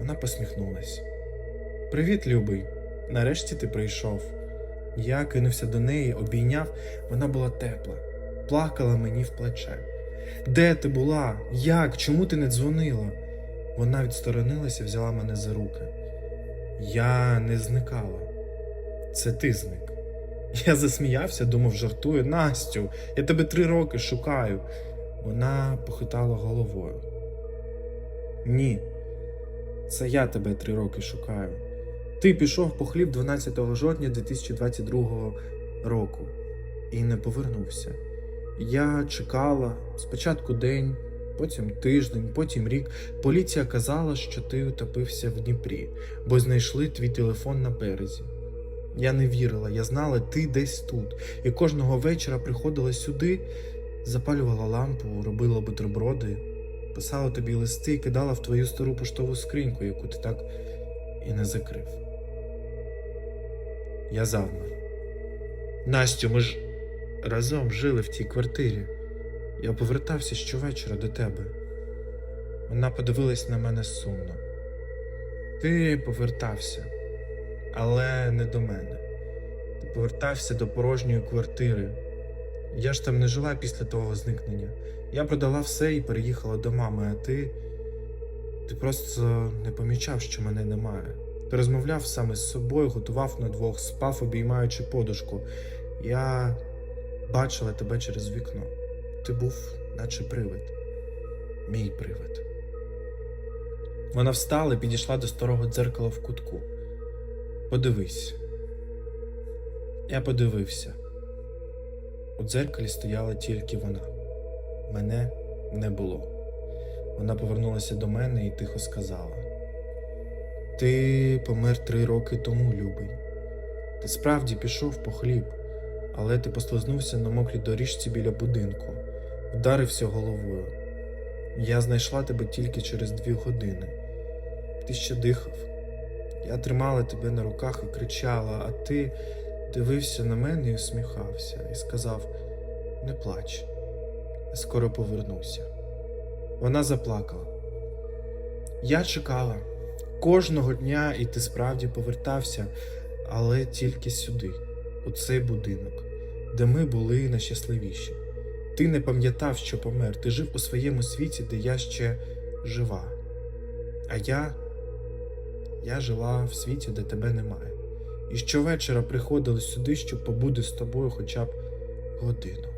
Вона посміхнулась. Привіт, любий. Нарешті ти прийшов. Я кинувся до неї, обійняв, вона була тепла, плакала мені в плече. Де ти була? Як? Чому ти не дзвонила? Вона відсторонилася, взяла мене за руки. Я не зникала. Це ти зник. Я засміявся, думав, жартую. Настю, я тебе три роки шукаю. Вона похитала головою. Ні, це я тебе три роки шукаю. Ти пішов по хліб 12 жовтня 2022 року і не повернувся. Я чекала спочатку день, потім тиждень, потім рік. Поліція казала, що ти утопився в Дніпрі, бо знайшли твій телефон на березі. Я не вірила, я знала, ти десь тут. І кожного вечора приходила сюди, запалювала лампу, робила бутерброди, писала тобі листи і кидала в твою стару поштову скриньку, яку ти так і не закрив. Я завмер. Настю, ми ж разом жили в тій квартирі. Я повертався щовечора до тебе. Вона подивилась на мене сумно. Ти повертався, але не до мене. Ти повертався до порожньої квартири. Я ж там не жила після того зникнення. Я продала все і переїхала до мами, а ти. Ти просто не помічав, що мене немає. Ти розмовляв саме з собою, готував на двох, спав, обіймаючи подушку. Я бачила тебе через вікно. Ти був, наче привид. Мій привид. Вона встала і підійшла до старого дзеркала в кутку. Подивись. Я подивився. У дзеркалі стояла тільки вона. Мене не було. Вона повернулася до мене і тихо сказала: Ти помер три роки тому, любий. Ти справді пішов по хліб, але ти послизнувся на мокрій доріжці біля будинку, вдарився головою. Я знайшла тебе тільки через дві години. Ти ще дихав. Я тримала тебе на руках і кричала, а ти дивився на мене і усміхався, і сказав: Не плач, я скоро повернуся. Вона заплакала. Я чекала кожного дня, і ти справді повертався, але тільки сюди, у цей будинок, де ми були найщасливіші. Ти не пам'ятав, що помер, ти жив у своєму світі, де я ще жива. А я, я жила в світі, де тебе немає. І щовечора приходили сюди, щоб побути з тобою хоча б годину.